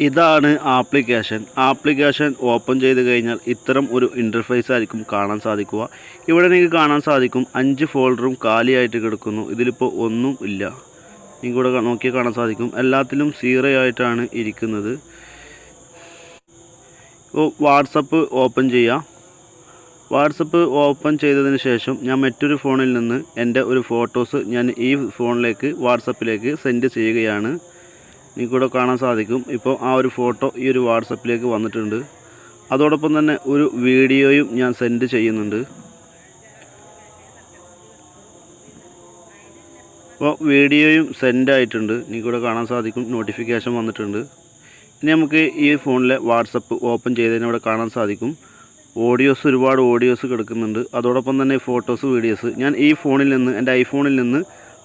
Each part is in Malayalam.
ഇതാണ് ആപ്ലിക്കേഷൻ. ആപ്ലിക്കേഷൻ ഓപ്പൺ ചെയ്ത് കഴിഞ്ഞാൽ ഇത്തരം ഒരു ഇന്റർഫേസ് ആയിരിക്കും കാണാൻ സാധിക്കുക. ഇവിടെ നിങ്ങൾക്ക് കാണാൻ സാധിക്കും അഞ്ച് ഫോൾഡറും കാലിയായിട്ട് കിടക്കുന്നു. ഇതിലിപ്പോൾ ഒന്നും ഇല്ല. നിങ്ങൾക്ക് ഇവിടെ നോക്കിയാൽ കാണാൻ സാധിക്കും. എല്ലാത്തിലും സീറോ ആയിട്ടാണ് ഇരിക്കുന്നത്. വാട്സപ്പ് ഓപ്പൺ ചെയ്യുക വാട്സപ്പ് ഓപ്പൺ ചെയ്തതിന് ശേഷം ഞാൻ മറ്റൊരു ഫോണിൽ നിന്ന് എന്റെ ഒരു ഫോട്ടോസ് ഞാൻ ഈ ഫോണിലേക്ക് വാട്സപ്പിലേക്ക് സെൻഡ് ചെയ്യുകയാണ്. നിങ്ങൾക്കിവിടെ കാണാൻ സാധിക്കും. ഇപ്പോൾ ആ ഒരു ഫോട്ടോ ഈ ഒരു വാട്സപ്പിലേക്ക് വന്നിട്ടുണ്ട്. അതോടൊപ്പം തന്നെ ഒരു വീഡിയോയും ഞാൻ സെൻഡ് ചെയ്യുന്നുണ്ട്. അപ്പോൾ വീഡിയോയും സെൻഡ് ആയിട്ടുണ്ട്. നിങ്ങൾക്കിവിടെ കാണാൻ സാധിക്കും. നോട്ടിഫിക്കേഷൻ വന്നിട്ടുണ്ട്. ഇനി നമുക്ക് ഈ ഫോണിലെ വാട്സപ്പ് ഓപ്പൺ ചെയ്തതിന് ഇവിടെ കാണാൻ സാധിക്കും. ഓഡിയോസ് ഒരുപാട് ഓഡിയോസ് കിടക്കുന്നുണ്ട്. അതോടൊപ്പം തന്നെ ഫോട്ടോസ് വീഡിയോസ്. ഞാൻ ഈ ഫോണിൽ നിന്ന് എന്റെ ഐഫോണിൽ നിന്ന്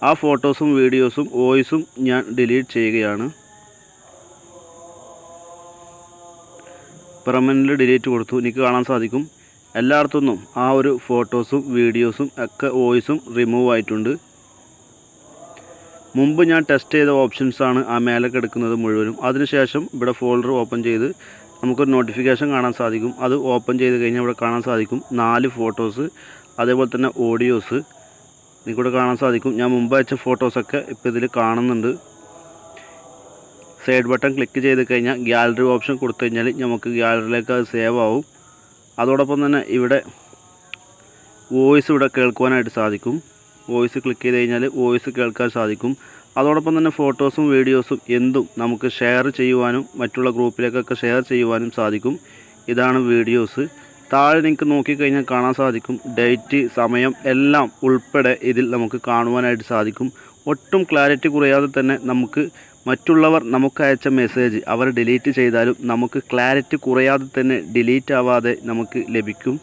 ആ ഫോട്ടോസും വീഡിയോസും വോയിസും ഞാൻ ഡിലീറ്റ് ചെയ്യുകയാണ്. പെർമനന്റ് ഡിലീറ്റ് കൊടുത്തു. എനിക്ക് കാണാൻ സാധിക്കും. എല്ലായിടത്തുനിന്നും ആ ഒരു ഫോട്ടോസും വീഡിയോസും ഒക്കെ വോയിസും റിമൂവ് ആയിട്ടുണ്ട്. മുമ്പ് ഞാൻ ടെസ്റ്റ് ചെയ്ത ഓപ്ഷൻസാണ് ആ മേലെ എടുക്കുന്നത് മുഴുവനും. അതിനുശേഷം ഇവിടെ ഫോൾഡർ ഓപ്പൺ ചെയ്ത് നമുക്കൊരു നോട്ടിഫിക്കേഷൻ കാണാൻ സാധിക്കും. അത് ഓപ്പൺ ചെയ്ത് കഴിഞ്ഞാൽ ഇവിടെ കാണാൻ സാധിക്കും. നാല് ഫോട്ടോസ് അതേപോലെ തന്നെ ഓഡിയോസ് നിങ്ങൾക്കിവിടെ കാണാൻ സാധിക്കും. ഞാൻ മുമ്പ് അയച്ച ഫോട്ടോസൊക്കെ ഇപ്പോൾ ഇതിൽ കാണുന്നുണ്ട്. സൈഡ് ബട്ടൺ ക്ലിക്ക് ചെയ്ത് കഴിഞ്ഞാൽ ഗ്യാലറി ഓപ്ഷൻ കൊടുത്തു കഴിഞ്ഞാൽ നമുക്ക് ഗ്യാലറിയിലേക്ക് അത് സേവ് ആവും. അതോടൊപ്പം തന്നെ ഇവിടെ വോയിസ് ഇവിടെ കേൾക്കുവാനായിട്ട് സാധിക്കും. വോയിസ് ക്ലിക്ക് ചെയ്ത് കഴിഞ്ഞാൽ വോയിസ് കേൾക്കാൻ സാധിക്കും. അതോടൊപ്പം തന്നെ ഫോട്ടോസും വീഡിയോസും എന്തും നമുക്ക് ഷെയർ ചെയ്യുവാനും മറ്റുള്ള ഗ്രൂപ്പിലേക്കൊക്കെ ഷെയർ ചെയ്യുവാനും സാധിക്കും. ഇതാണ് വീഡിയോസ് താഴെ നിങ്ങൾക്ക് നോക്കിക്കഴിഞ്ഞാൽ കാണാൻ സാധിക്കും. ഡേറ്റ് സമയം എല്ലാം ഉൾപ്പെടെ ഇതിൽ നമുക്ക് കാണുവാനായിട്ട് സാധിക്കും. ഒട്ടും ക്ലാരിറ്റി കുറയാതെ തന്നെ നമുക്ക് മറ്റുള്ളവർ നമുക്ക് അയച്ച മെസ്സേജ് അവർ ഡിലീറ്റ് ചെയ്താലും നമുക്ക് ക്ലാരിറ്റി കുറയാതെ തന്നെ ഡിലീറ്റ് ആവാതെ നമുക്ക് ലഭിക്കും.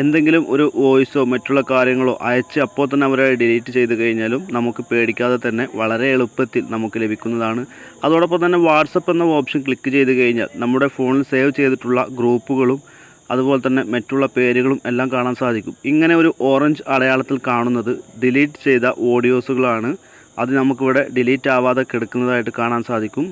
എന്തെങ്കിലും ഒരു വോയിസോ മറ്റുള്ള കാര്യങ്ങളോ അയച്ച് അപ്പോൾ തന്നെ അവരെ ഡിലീറ്റ് ചെയ്ത് കഴിഞ്ഞാലും നമുക്ക് പേടിക്കാതെ തന്നെ വളരെ എളുപ്പത്തിൽ നമുക്ക് ലഭിക്കുന്നതാണ്. അതോടൊപ്പം തന്നെ വാട്സപ്പ് എന്ന ഓപ്ഷൻ ക്ലിക്ക് ചെയ്ത് കഴിഞ്ഞാൽ നമ്മുടെ ഫോണിൽ സേവ് ചെയ്തിട്ടുള്ള ഗ്രൂപ്പുകളും അതുപോലെ തന്നെ മറ്റുള്ള പേരുകളും എല്ലാം കാണാൻ സാധിക്കും. ഇങ്ങനെ ഒരു ഓറഞ്ച് അടയാളത്തിൽ കാണുന്നത് ഡിലീറ്റ് ചെയ്ത ഓഡിയോസുകളാണ് അത് നമുക്കിവിടെ ഡിലീറ്റ് ആവാതെ കിടക്കുന്നതായിട്ട് കാണാൻ സാധിക്കും.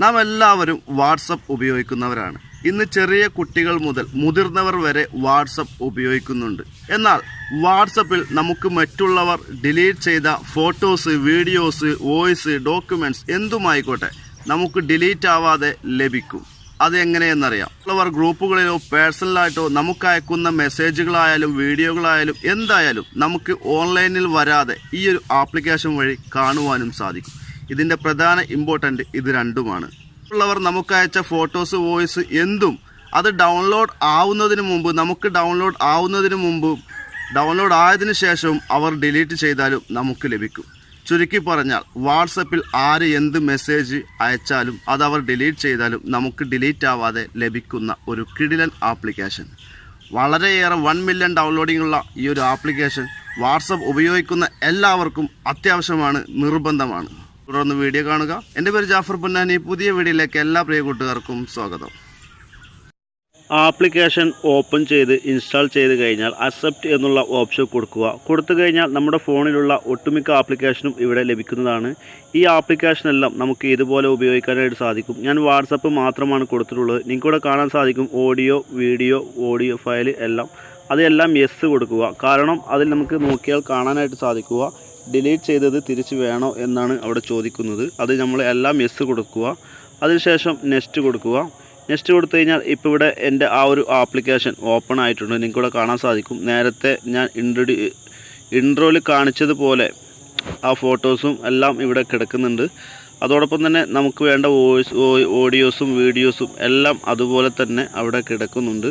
നാം എല്ലാവരും വാട്സപ്പ് ഉപയോഗിക്കുന്നവരാണ്. ഇന്ന് ചെറിയ കുട്ടികൾ മുതൽ മുതിർന്നവർ വരെ വാട്സപ്പ് ഉപയോഗിക്കുന്നുണ്ട്. എന്നാൽ വാട്സപ്പിൽ നമുക്ക് മറ്റുള്ളവർ ഡിലീറ്റ് ചെയ്ത ഫോട്ടോസ് വീഡിയോസ് വോയിസ് ഡോക്യുമെന്റ്സ് എന്തുമായിക്കോട്ടെ നമുക്ക് ഡിലീറ്റ് ആവാതെ ലഭിക്കും. അത് എങ്ങനെയെന്നറിയാം അവർ ഗ്രൂപ്പുകളിലോ പേഴ്സണലായിട്ടോ നമുക്ക് അയക്കുന്ന മെസ്സേജുകളായാലും വീഡിയോകളായാലും എന്തായാലും നമുക്ക് ഓൺലൈനിൽ വരാതെ ഈ ഒരു ആപ്ലിക്കേഷൻ വഴി കാണുവാനും സാധിക്കും. ഇതിന്റെ പ്രധാന ഇമ്പോർട്ടന്റ് ഇത് രണ്ടുമാണ്. ഉള്ളവർ നമുക്ക് അയച്ച ഫോട്ടോസ് വോയിസ് എന്തും അത് ഡൗൺലോഡ് ആവുന്നതിന് മുമ്പ് നമുക്ക് ഡൗൺലോഡ് ആവുന്നതിന് മുമ്പും ഡൗൺലോഡ് ആയതിനു ശേഷവും അവർ ഡിലീറ്റ് ചെയ്താലും നമുക്ക് ലഭിക്കും. ചുരുക്കി പറഞ്ഞാൽ വാട്സപ്പിൽ ആര് എന്ത് മെസ്സേജ് അയച്ചാലും അത് അവർ ഡിലീറ്റ് ചെയ്താലും നമുക്ക് ഡിലീറ്റ് ആവാതെ ലഭിക്കുന്ന ഒരു കിടിലൻ ആപ്ലിക്കേഷൻ. വളരെയേറെ വൺ മില്യൺ ഡൗൺലോഡിംഗ് ഉള്ള ഈ ഒരു ആപ്ലിക്കേഷൻ വാട്സപ്പ് ഉപയോഗിക്കുന്ന എല്ലാവർക്കും അത്യാവശ്യമാണ് നിർബന്ധമാണ്. തുടർന്ന് വീഡിയോ കാണുക. എന്റെ പേര് ജാഫർ പൊന്നാനി. പുതിയ വീഡിയോയിലേക്ക് എല്ലാ പ്രിയ കൂട്ടുകാർക്കും സ്വാഗതം. ആപ്ലിക്കേഷൻ ഓപ്പൺ ചെയ്ത് ഇൻസ്റ്റാൾ ചെയ്ത് കഴിഞ്ഞാൽ അക്സെപ്റ്റ് എന്നുള്ള ഓപ്ഷൻ കൊടുക്കുക. കൊടുത്തു കഴിഞ്ഞാൽ നമ്മുടെ ഫോണിലുള്ള ഒട്ടുമിക്ക ആപ്ലിക്കേഷനും ഇവിടെ ലഭിക്കുന്നതാണ്. ഈ ആപ്ലിക്കേഷനെല്ലാം നമുക്ക് ഇതുപോലെ ഉപയോഗിക്കാനായിട്ട് സാധിക്കും. ഞാൻ വാട്സപ്പ് മാത്രമാണ് കൊടുത്തിട്ടുള്ളത്. നിങ്ങൾക്കിവിടെ കാണാൻ സാധിക്കും ഓഡിയോ വീഡിയോ ഓഡിയോ ഫയൽ എല്ലാം. അതെല്ലാം യെസ് കൊടുക്കുക. കാരണം അതിൽ നമുക്ക് നോക്കിയാൽ കാണാനായിട്ട് സാധിക്കുക. ഡിലീറ്റ് ചെയ്തത് തിരിച്ച് വേണോ എന്നാണ് അവിടെ ചോദിക്കുന്നത്. അത് നമ്മൾ എല്ലാം യെസ് കൊടുക്കുക. അതിനുശേഷം നെക്സ്റ്റ് കൊടുക്കുക. നെക്സ്റ്റ് കൊടുത്തു കഴിഞ്ഞാൽ ഇപ്പോൾ ഇവിടെ എന്റെ ആ ഒരു ആപ്ലിക്കേഷൻ ഓപ്പൺ ആയിട്ടുണ്ട്. നിങ്ങൾക്കിവിടെ കാണാൻ സാധിക്കും. നേരത്തെ ഞാൻ ഇൻട്രൊഡ്യൂ ഇൻട്രോയിൽ കാണിച്ചതുപോലെ ആ ഫോട്ടോസും എല്ലാം ഇവിടെ കിടക്കുന്നുണ്ട്. അതോടൊപ്പം തന്നെ നമുക്ക് വേണ്ട വോയിസ് ഓഡിയോസും വീഡിയോസും എല്ലാം അതുപോലെ തന്നെ അവിടെ കിടക്കുന്നുണ്ട്.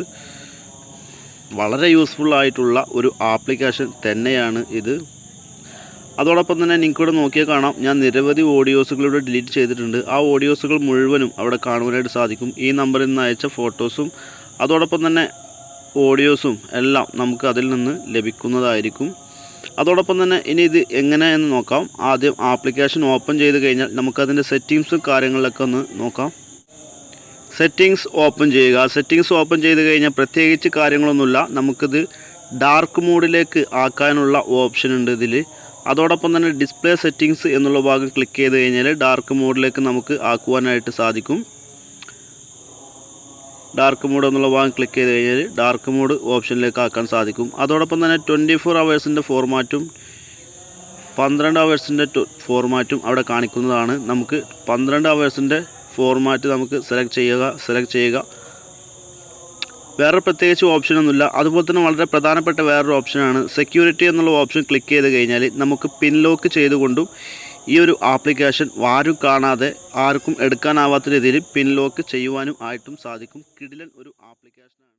വളരെ യൂസ്ഫുൾ ആയിട്ടുള്ള ഒരു ആപ്ലിക്കേഷൻ തന്നെയാണ് ഇത്. അതോടൊപ്പം തന്നെ നിങ്ങൾക്കിവിടെ നോക്കിയാൽ കാണാം ഞാൻ നിരവധി ഓഡിയോസുകളിവിടെ ഡിലീറ്റ് ചെയ്തിട്ടുണ്ട്. ആ ഓഡിയോസുകൾ മുഴുവനും അവിടെ കാണുവാനായിട്ട് സാധിക്കും. ഈ നമ്പറിൽ നിന്ന് അയച്ച ഫോട്ടോസും അതോടൊപ്പം തന്നെ ഓഡിയോസും എല്ലാം നമുക്ക് അതിൽ നിന്ന് ലഭിക്കുന്നതായിരിക്കും. അതോടൊപ്പം തന്നെ ഇനി ഇത് എങ്ങനെയെന്ന് നോക്കാം. ആദ്യം ആപ്ലിക്കേഷൻ ഓപ്പൺ ചെയ്ത് കഴിഞ്ഞാൽ നമുക്കതിന്റെ സെറ്റിങ്സും കാര്യങ്ങളിലൊക്കെ ഒന്ന് നോക്കാം. സെറ്റിങ്സ് ഓപ്പൺ ചെയ്യുക. സെറ്റിങ്സ് ഓപ്പൺ ചെയ്ത് കഴിഞ്ഞാൽ പ്രത്യേകിച്ച് കാര്യങ്ങളൊന്നുമില്ല. നമുക്കിത് ഡാർക്ക് മോഡിലേക്ക് ആക്കാനുള്ള ഓപ്ഷൻ ഉണ്ട് ഇതിൽ അതോടൊപ്പം തന്നെ ഡിസ്പ്ലേ സെറ്റിങ്സ് എന്നുള്ള ഭാഗം ക്ലിക്ക് ചെയ്ത് കഴിഞ്ഞാൽ ഡാർക്ക് മോഡിലേക്ക് നമുക്ക് ആക്കുവാനായിട്ട് സാധിക്കും. ഡാർക്ക് മോഡ് എന്നുള്ള ഭാഗം ക്ലിക്ക് ചെയ്ത് കഴിഞ്ഞാൽ ഡാർക്ക് മോഡ് ഓപ്ഷനിലേക്ക് ആക്കാൻ സാധിക്കും. അതോടൊപ്പം തന്നെ ട്വന്റി ഫോർ അവേഴ്സിന്റെ ഫോർമാറ്റും പന്ത്രണ്ട് അവേഴ്സിന്റെ ഫോർമാറ്റും അവിടെ കാണിക്കുന്നതാണ്. നമുക്ക് പന്ത്രണ്ട് അവേഴ്സിന്റെ ഫോർമാറ്റ് നമുക്ക് സെലക്ട് ചെയ്യുക സെലക്ട് ചെയ്യുക. വേറെ പ്രത്യേകിച്ച് ഓപ്ഷനൊന്നുമില്ല അതുപോലെ തന്നെ വളരെ പ്രധാനപ്പെട്ട വേറൊരു ഓപ്ഷനാണ് സെക്യൂരിറ്റി എന്നുള്ള ഓപ്ഷൻ ക്ലിക്ക് ചെയ്ത് കഴിഞ്ഞാൽ നമുക്ക് പിൻ ലോക്ക് ചെയ്തുകൊണ്ടും ഈ ഒരു ആപ്ലിക്കേഷൻ ആരും കാണാതെ ആർക്കും എടുക്കാനാവാത്ത രീതിയിൽ പിൻ ലോക്ക് ചെയ്യുവാനും ആയിട്ടും സാധിക്കും. കിടിലൻ ഒരു ആപ്ലിക്കേഷനാണ്